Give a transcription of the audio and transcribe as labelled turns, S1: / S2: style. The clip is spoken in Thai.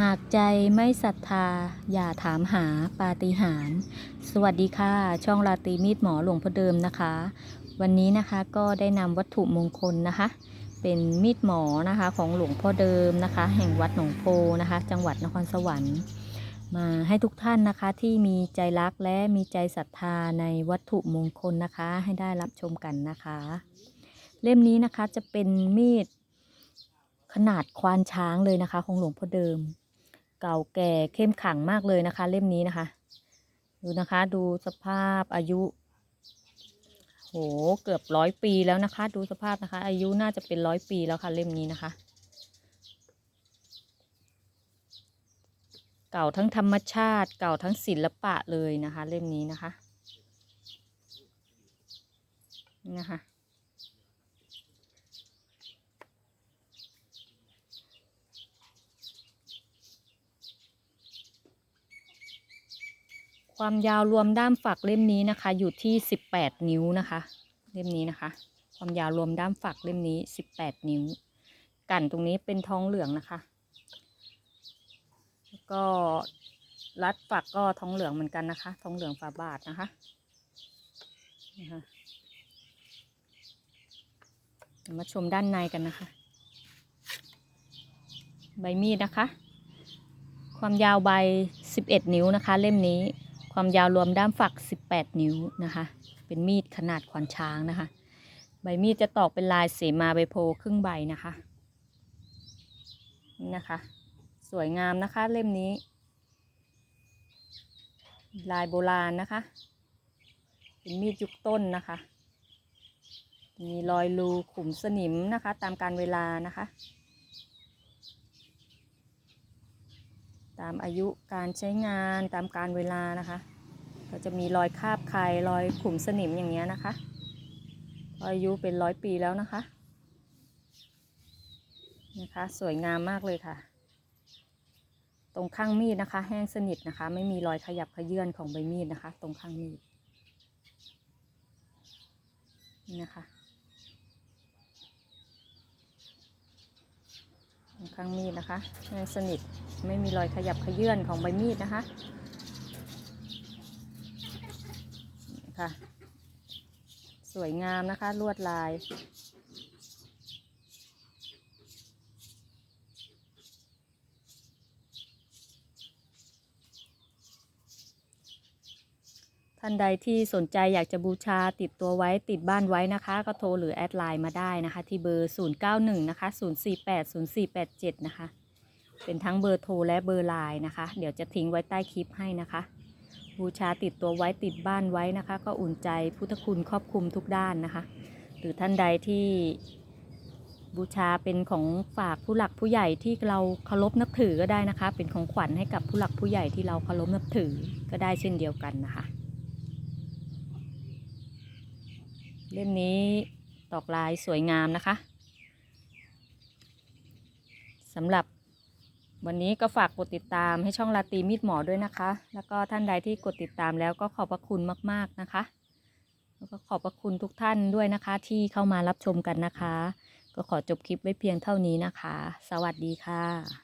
S1: หากใจไม่ศรัทธา อย่าถามหาปาฏิหาริย์สวัสดีค่ะ ช่องราตรีมีดหมอหลวงพ่อเดิมนะคะ วันนี้นะคะก็ได้นำวัตถุมงคลนะคะ เป็นมีดหมอนะคะของหลวงพ่อเดิมนะคะ แห่งวัดหนองโพนะคะ จังหวัดนครสวรรค์มาให้ทุกท่านนะคะที่มีใจรักและมีใจศรัทธาในวัตถุมงคลนะคะ ให้ได้รับชมกันนะคะ เล่มนี้นะคะจะเป็นมีดขนาดควานช้างเลยนะคะ ของหลวงพ่อเดิม เก่าแก่เข้มขังมากเลยนะคะ เล่มนี้นะคะ ดูนะคะดูสภาพอายุ โหเกือบร้อยปีแล้วนะคะ ดูสภาพนะคะ อายุน่าจะเป็นร้อยปีแล้วค่ะ เล่มนี้นะคะ เก่าทั้งธรรมชาติ เก่าทั้งศิลปะเลยนะคะ เล่มนี้นะคะนะคะ ความยาวรวมด้ามฝักเล่มนี้นะคะ อยู่ที่ 18 นิ้วนะคะ เล่มนี้นะคะ ความยาวรวมด้ามฝักเล่มนี้ 18 นิ้ว กันตรงนี้เป็นทองเหลืองนะคะ แล้วก็รัดฝักก็ทองเหลืองเหมือนกันนะคะ ทองเหลืองฝาบาทนะคะนะคะมาชมด้านในกันนะคะ ใบมีดนะคะ ความยาวใบ 11 นิ้วนะคะ เล่มนี้ ความยาวรวมด้ามฝัก 18 นิ้วนะคะ เป็นมีดขนาดขวานช้างนะคะ ใบมีดจะตอกเป็นลายเสมาใบโพครึ่งใบนะคะ นี่นะคะ สวยงามนะคะเล่มนี้ ลายโบราณนะคะ เป็นมีดยุคต้นนะคะ มีรอยรูขุมสนิมนะคะ ตามการเวลานะคะ ตามอายุการใช้งานตามการเวลานะคะ ก็จะมีรอยคาบไข่รอยขุมสนิมอย่างเงี้ยนะคะอายุเป็นร้อยปีแล้วนะคะนะคะ สวยงามมากเลยค่ะ ตรงข้างมีดนะคะ แห้งสนิทนะคะ ไม่มีรอยขยับขยื่นของใบมีดนะคะ ตรงข้างมีดนี่นะคะตรงข้างมีดนะคะ แห้งสนิท ไม่มีรอยขยับขยื่นของใบมีดนะคะค่ะ สวยงามนะคะลวดลาย ท่านใดที่สนใจอยากจะบูชาติดตัวไว้ติดบ้านไว้นะคะ ก็โทรหรือแอดไลน์มาได้นะคะ ที่เบอร์ 091 นะคะ 048 0487 นะคะ เป็นทั้งเบอร์โทรและเบอร์ไลน์นะคะ เดี๋ยวจะทิ้งไว้ใต้คลิปให้นะคะ บูชาติดตัวไว้ติดบ้านไว้นะคะ ก็อุ่นใจพุทธคุณครอบคลุมทุกด้านนะคะ หรือท่านใดที่บูชาเป็นของฝากผู้หลักผู้ใหญ่ที่เราเคารพนับถือก็ได้นะคะ เป็นของขวัญให้กับผู้หลักผู้ใหญ่ที่เราเคารพนับถือก็ได้เช่นเดียวกันนะคะ เล่มนี้ตอกลายสวยงามนะคะสำหรับ วันนี้ก็ฝากกดติดตามให้ช่องลาตีมีดหมอด้วยนะคะ แล้วก็ท่านใดที่กดติดตามแล้วก็ขอบพระคุณมาก ๆนะคะ แล้วก็ขอบพระคุณทุกท่านด้วยนะคะ ที่เข้ามารับชมกันนะคะ ก็ขอจบคลิปไว้เพียงเท่านี้นะคะ สวัสดีค่ะ